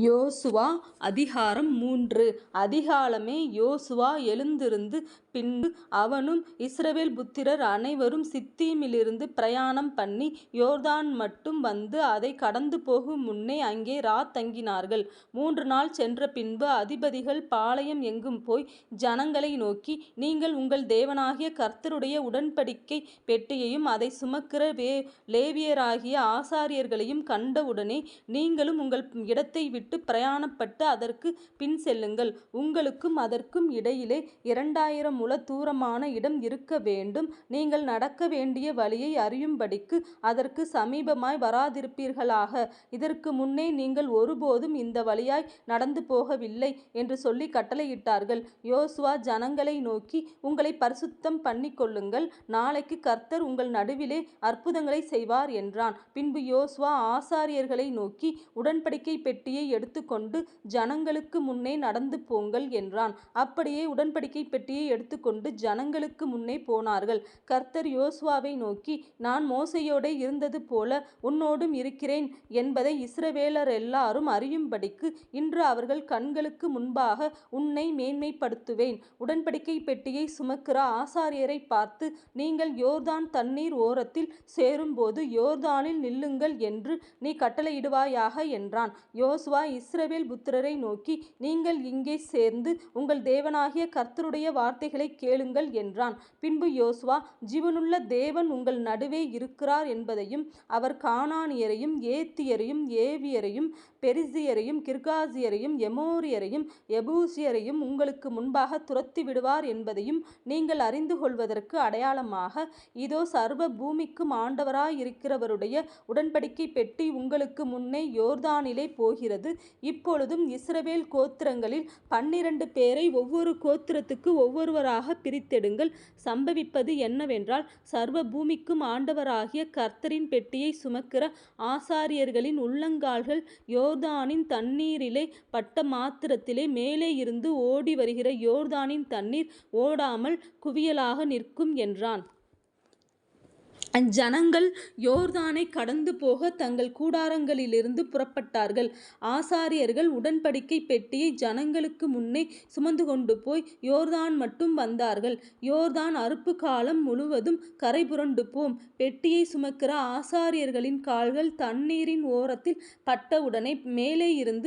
யோசுவா அதிகாரம் மூன்று. அதிகாலமே யோசுவா எழுந்திருந்து பின்பு அவனும் இஸ்ரவேல் புத்திரர் அனைவரும் சித்தீமிலிருந்து பிரயாணம் பண்ணி யோர்தான் மட்டும் வந்து அதை கடந்து போகும் முன்னே அங்கே இராத் தங்கினார்கள். மூன்று நாள் சென்ற பின்பு அதிபதிகள் பாளையம் எங்கும் போய் ஜனங்களை நோக்கி நீங்கள் உங்கள் தேவனாகிய கர்த்தருடைய உடன்படிக்கை பெட்டியையும் அதை சுமக்கிற லேவியராகிய ஆசாரியர்களையும் கண்டவுடனே நீங்களும் உங்கள் இடத்தை விட்டு பிரயாணப்பட்டு அதற்கு பின் செல்லுங்கள் உங்களுக்கும் அதற்கும் இடையிலே இரண்டாயிரம் முழ தூரமான இடம் இருக்க வேண்டும். நீங்கள் நடக்க வேண்டிய வழியை அறியும்படிக்கு அதற்கு சமீபமாய் வராதிருப்பீர்களாக. இதற்கு முன்னே நீங்கள் ஒருபோதும் இந்த வழியாய் நடந்து போகவில்லை என்று சொல்லி கட்டளையிட்டார்கள். யோசுவா ஜனங்களை நோக்கி உங்களை பரிசுத்தம் பண்ணிக்கொள்ளுங்கள் நாளைக்கு கர்த்தர் உங்கள் நடுவிலே அற்புதங்களை செய்வார் என்றான். பின்பு யோசுவா ஆசாரியர்களை நோக்கி உடன்படிக்கை பெட்டியை எடுத்துக்கொண்டு ஜனங்களுக்கு முன்னே நடந்து போங்கள் என்றான். அப்படியே உடன்படிக்கை பெட்டியை எடுத்துக்கொண்டு ஜனங்களுக்கு முன்னே போனார்கள். கர்த்தர் யோசுவாவை நோக்கி நான் மோசையோட இருந்தது போல உன்னோடும் இருக்கிறேன் என்பதை இஸ்ரவேலர் எல்லாரும் அறியும்படிக்கு இன்று அவர்கள் கண்களுக்கு முன்பாக உன்னை மேன்மைப்படுத்துவேன். உடன்படிக்கை பெட்டியை சுமக்கிற ஆசாரியரைப் பார்த்து நீங்கள் யோர்தான் தண்ணீர் ஓரத்தில் சேரும்போது யோர்தானில் நில்லுங்கள் என்று நீ கட்டளையிடுவாயாக என்றான். யோசுவா இஸ்ரவேல் புத்திரரை நோக்கி நீங்கள் இங்கே சேர்ந்து உங்கள் தேவனாகிய கர்த்தருடைய வார்த்தைகளை வார்த்தைகளை கேளுங்கள் என்றான். பின்பு யோசுவா ஜீவனுள்ள தேவன் உங்கள் நடுவே இருக்கிறார் என்பதையும் அவர் கானானியரையும் ஏத்தியரையும் ஏவியரையும் பெரிசியரையும் கிர்காசியரையும் எமோரியரையும் எபூசியரையும் உங்களுக்கு முன்பாக துரத்தி விடுவார் என்பதையும் நீங்கள் அறிந்து கொள்வதற்கு அடையாளமாக இதோ சர்வ பூமிக்கும் ஆண்டவராயிருக்கிறவருடைய உடன்படிக்கை பெட்டி உங்களுக்கு முன்னே யோர்தானிலே போகிறது. இப்பொழுதும் இஸ்ரவேல் கோத்திரங்களில் பன்னிரண்டு பேரை ஒவ்வொரு கோத்திரத்துக்கு ஒவ்வொருவராகப் பிரித்தெடுங்கள். சம்பவிப்பது என்னவென்றால் சர்வ பூமிக்கும் ஆண்டவராகிய கர்த்தரின் பெட்டியை சுமக்கிற ஆசாரியர்களின் உள்ளங்கால்கள் யோர்தானின் தண்ணீரிலே பட்ட மாத்திரத்திலே மேலே இருந்து ஓடி வருகிற யோர்தானின் தண்ணீர் ஓடாமல் குவியலாக நிற்கும் என்றான். அஜனங்கள் கடந்து போக தங்கள் கூடாரங்களிலிருந்து புறப்பட்டார்கள். ஆசாரியர்கள் உடன்படிக்கை பெட்டியை ஜனங்களுக்கு முன்னே சுமந்து கொண்டு போய் யோர்தான் மட்டும் வந்தார்கள். யோர்தான் அறுப்பு காலம் முழுவதும் கரைபுரண்டுப்போம் பெட்டியை சுமக்கிற ஆசாரியர்களின் கால்கள் தண்ணீரின் ஓரத்தில் பட்டவுடனே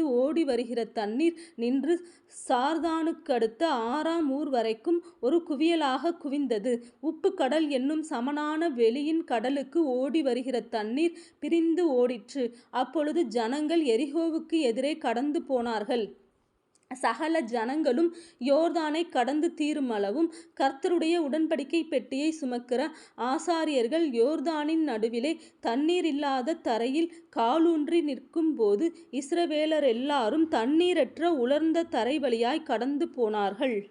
ஓடி வருகிற தண்ணீர் நின்று சார்தானுக்கடுத்த ஆறாம் ஊர் வரைக்கும் ஒரு குவியலாக குவிந்தது. உப்பு கடல் என்னும் சமனான வெளியின் கடலுக்கு ஓடிவருகிற தண்ணீர் பிரிந்து ஓடிற்று. அப்பொழுது ஜனங்கள் எரிகோவுக்கு எதிரே கடந்து போனார்கள். சகல ஜனங்களும் யோர்தானைக் கடந்து தீருமளவும் கர்த்தருடைய உடன்படிக்கை பெட்டியை சுமக்கிற ஆசாரியர்கள் யோர்தானின் நடுவிலே தண்ணீர் இல்லாத தரையில் காலூன்றி நிற்கும் போது இஸ்ரவேலர் எல்லாரும் தண்ணீரற்ற உலர்ந்த தரைவழியாய்க் கடந்து போனார்கள்.